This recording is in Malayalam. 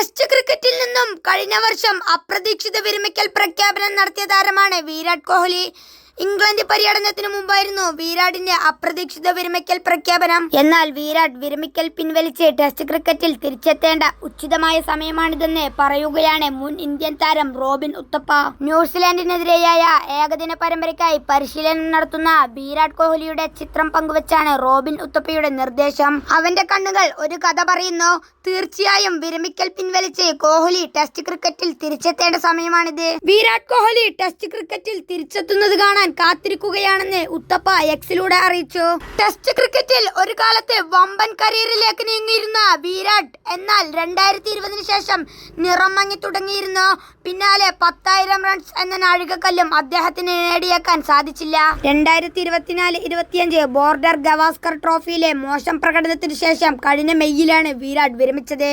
ടെസ്റ്റ് ക്രിക്കറ്റിൽ നിന്നും കഴിഞ്ഞ വർഷം അപ്രതീക്ഷിത വിരമിക്കൽ പ്രഖ്യാപനം നടത്തിയ താരമാണ് വിരാട് കോഹ്ലി. ഇംഗ്ലണ്ട് പര്യടനത്തിന് മുമ്പായിരുന്നു വിരാടിന്റെ അപ്രതീക്ഷിത വിരമിക്കൽ പ്രഖ്യാപനം. എന്നാൽ വിരാട് വിരമിക്കൽ പിൻവലിച്ച് ടെസ്റ്റ് ക്രിക്കറ്റിൽ തിരിച്ചെത്തേണ്ട ഉചിതമായ സമയമാണിതെന്ന് പറയുകയാണ് മുൻ ഇന്ത്യൻ താരം റോബിൻ ഉത്തപ്പ. ന്യൂസിലാൻഡിനെതിരെയായ ഏകദിന പരമ്പരയ്ക്കായി പരിശീലനം നടത്തുന്ന വിരാട് കോഹ്ലിയുടെ ചിത്രം പങ്കുവച്ചാണ് റോബിൻ ഉത്തപ്പയുടെ നിർദ്ദേശം. അവന്റെ കണ്ണുകൾ ഒരു കഥ പറയുന്നു. തീർച്ചയായും വിരമിക്കൽ പിൻവലിച്ച് കോഹ്ലി ടെസ്റ്റ് ക്രിക്കറ്റിൽ തിരിച്ചെത്തേണ്ട സമയമാണിത്. വിരാട് കോഹ്ലി ടെസ്റ്റ് ക്രിക്കറ്റിൽ തിരിച്ചെത്തുന്നത് കാണാൻ കാത്തിരിക്കുകയാണെന്ന് ഉത്തപ്പ എക്സിലൂടെ അറിയിച്ചു. ടെസ്റ്റ് ക്രിക്കറ്റിൽ ഒരു കാലത്ത് വമ്പൻ കരിയറിലേക്ക് നീങ്ങിയിരുന്ന വിരാട് എന്നാൽ രണ്ടായിരത്തി ഇരുപതിന് ശേഷം നിറം മങ്ങി തുടങ്ങിയിരുന്നു. പിന്നാലെ പത്തായിരം റൺസ് എന്ന നാഴികക്കല്ലും അദ്ദേഹത്തിന് നേടിയേക്കാൻ സാധിച്ചില്ല. രണ്ടായിരത്തി ഇരുപത്തിനാല് ഇരുപത്തിയഞ്ച് ബോർഡർ ഗവാസ്കർ ട്രോഫിയിലെ മോശം പ്രകടനത്തിന് ശേഷം കഴിഞ്ഞ മെയ്യിലാണ് വിരാട് വിരമിച്ചത്.